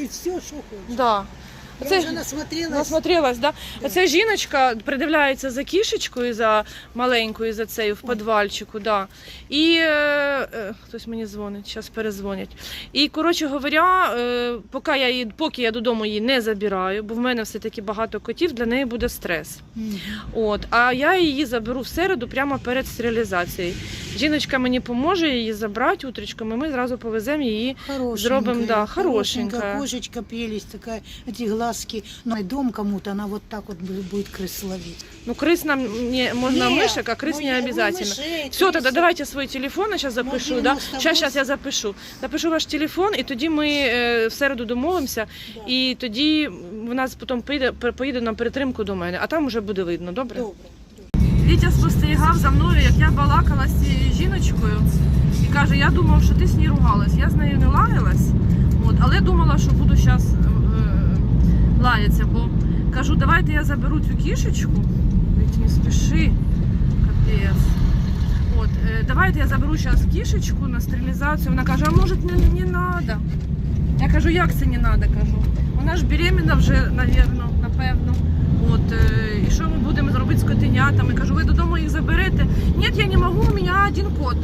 И все, что хочешь. Да. Я Це- уже насмотрелась. Насмотрелась, да? Оця жіночка придивляється за кішечкою, за маленькою, за цією в Ой. підвальчику, да. І е, е, хтось мені дзвонить, зараз перезвонять. І коротше говоря, е, поки я її, поки я додому її не забираю, бо в мене все-таки багато котів, для неї буде стрес. Мгм. От, а я її заберу в середу прямо перед стерилізацією. Жіночка мені поможе її забрати утречком, і ми зразу повеземо її. Хорошенькая. Зробим, да, хорошенькая. Кошечка прелесть такая, эти глазки. Но дом кому-то, она вот так вот бу- будет крыс ловить. Ну, крыс нам не, можно Не, мышек, а крыс ну, не я- ну, обязательно. мышей, Все, тогда крыс. давайте свой телефон, я сейчас запишу, да? 098. Сейчас, сейчас я запишу. Запишу ваш телефон, і тоді ми е, в середу домовимося, Да. і тоді в нас потім поїде, поїде на перетримку до мене, а там вже буде видно, добре? Добре. Вітя спостерігав за мною, як я балакала з цією жіночкою, і каже, я думав, що ти з нею ругалась. Я з нею не лаялась, от, але думала, що буду зараз лаятися, бо кажу, давайте я заберу цю кішечку. Віть, не спіши, капець. От, е, давайте я заберу зараз кішечку на стерилізацію. Вона каже, а може не, не надо. Я кажу, як це не надо? кажу. Вона ж беременна вже, навірно, напевно. От, е, і що ми будемо робити з? Кажу, ви додому їх заберете? Ні, я не можу, у мене один кот.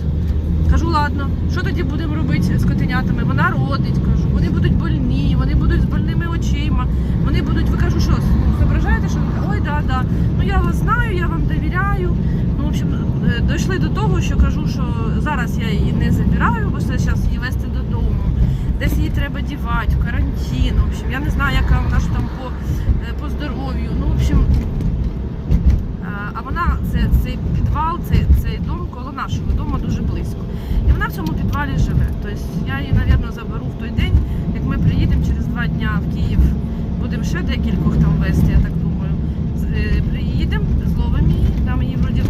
Кажу, ладно, що тоді будемо робити з котенятами? Вона родить, кажу, вони будуть больні, вони будуть з больними очима, вони будуть, ви кажу, що зображаєте, що ой, да, да. Ну я вас знаю, я вам довіряю. Ну, в общем, е, дійшли до того, що кажу, що зараз я її не забираю, бо це зараз її вести додому. Десь її треба дівати, в карантин. В общем, я не знаю, яка вона ж там по, е, по здоров'ю. Ну, в общем, е, а вона це цей підвал, цей, цей дом коло нашого дому дуже близько. І вона в цьому підвалі живе. Тобто я її, мабуть, заберу в той день, як ми приїдемо через два дні в Київ. Будемо ще декількох там вести, я так думаю. Е, Приїдемо, зловимо її, там її вроді